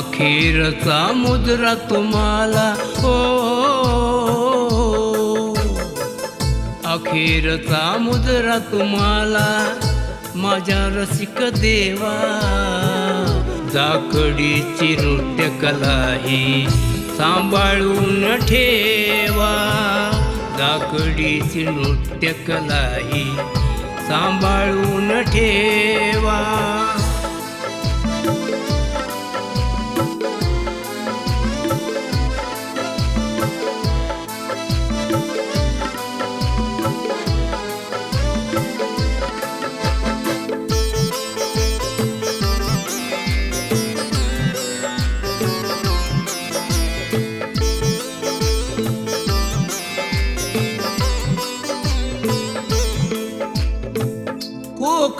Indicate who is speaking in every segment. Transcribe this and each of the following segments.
Speaker 1: अखेरचा मुद्रा तुम्हाला. हो. अखेरचा मुद्रा तुम्हाला. माझ्या रसिक देवा. जाकडीची नृत्य कला ही सांभाळून ठेवा. जाकडीची नृत्य कला ही सांभाळून ठेवा.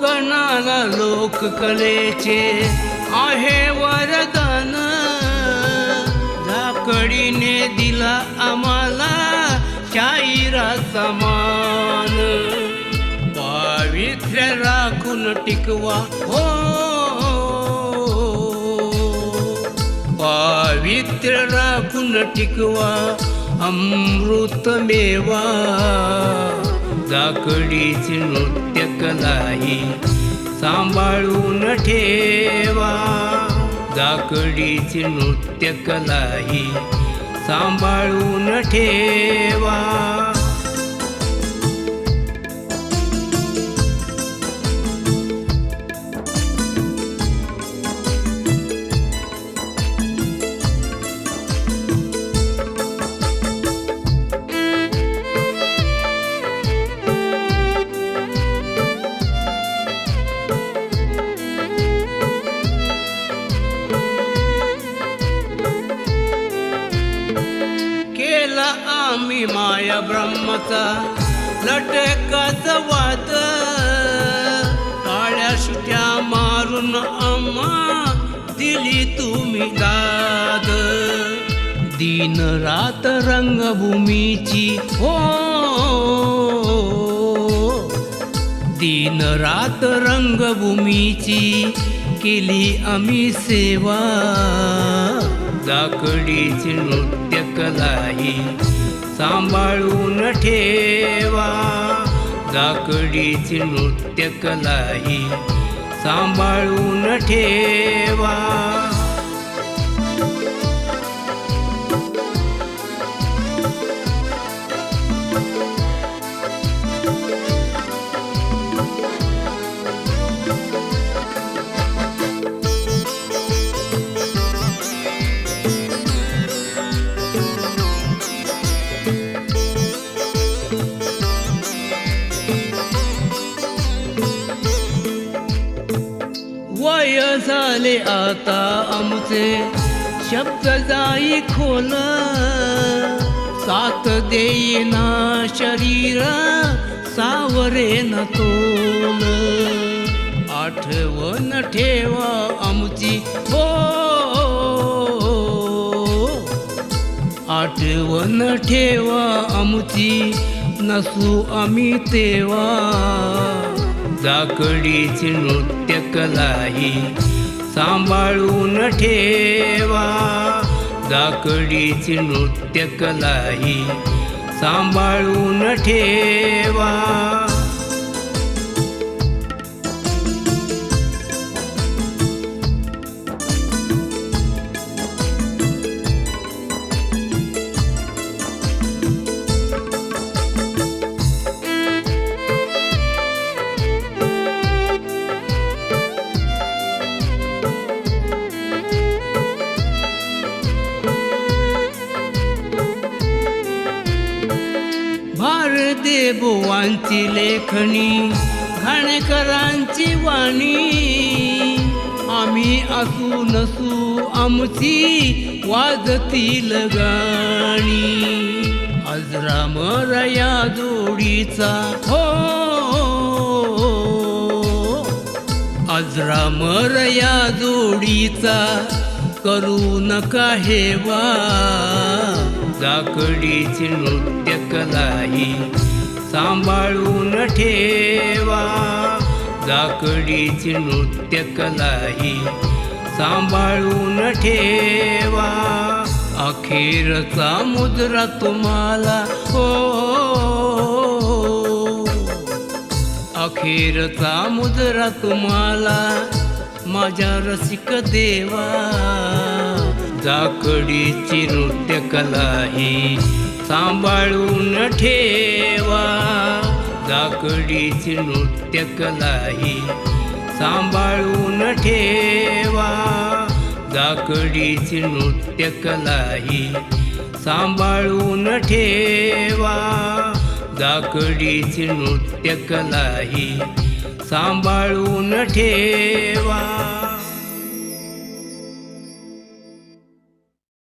Speaker 1: कोकणाला लोककलेचे आहे वरदान. झाकडीने दिला आम्हाला शाहिरा समान. पावित्र्य राखून टिकवा हो. पावित्र्य राखून टिकवा अमृतमेवा. मेवा नृत्य कलाई सांभाळून ठेवा. जाकडीची नृत्य कलाई सांभाळून ठेवा. केला आम्ही माया ब्रह्मचा लटकाचा वाद. काळ्या सुट्या मारून अम्मा दिली तुम्ही दाद. दिन रात रंगभूमीची हो. दिन रात रंगभूमीची केली आम्ही सेवा. दाकडीची नृत्य कलाई सांभाळून ठेवा. जाकडीची नृत्य कलाई सांभाळून ठेवा. झाले आता आमचे. शब्द जाई खोल. साथ देईना शरीर सावरे न तोल. आठवण ठेवा आमची. हो. आठवण ठेवा आमची. नसू आम्ही तेव्हा. जाकडीची नृत्य कलाई सांभाळून ठेवा. जाकडीची नृत्य कलाई सांभाळून ठेवा. बुवांची लेखणी घाणेकरांची वाणी. आम्ही असू नसू आमची वाजतील गाणी. अजरामरया जोडीचा हो. अजरामरया जोडीचा करू नका हेवा जाकडीची नृत्य कलाई. सांभाळून ठेवा. जाकडीची नृत्य कलाही सांभाळून ठेवा. अखेरचा मुद्रा तुम्हाला हो अखेरचा मुद्रा तुम्हाला माझ्या रसिक देवा. जाकडीची नृत्य कलाही सांभाळून ठेवा. जाकडीची नृत्य कलाही सांभाळून ठेवा. जाकडीची नृत्य कलाही सांभाळून ठेवा. जाकडीची नृत्य कलाही सांभाळून ठेवा.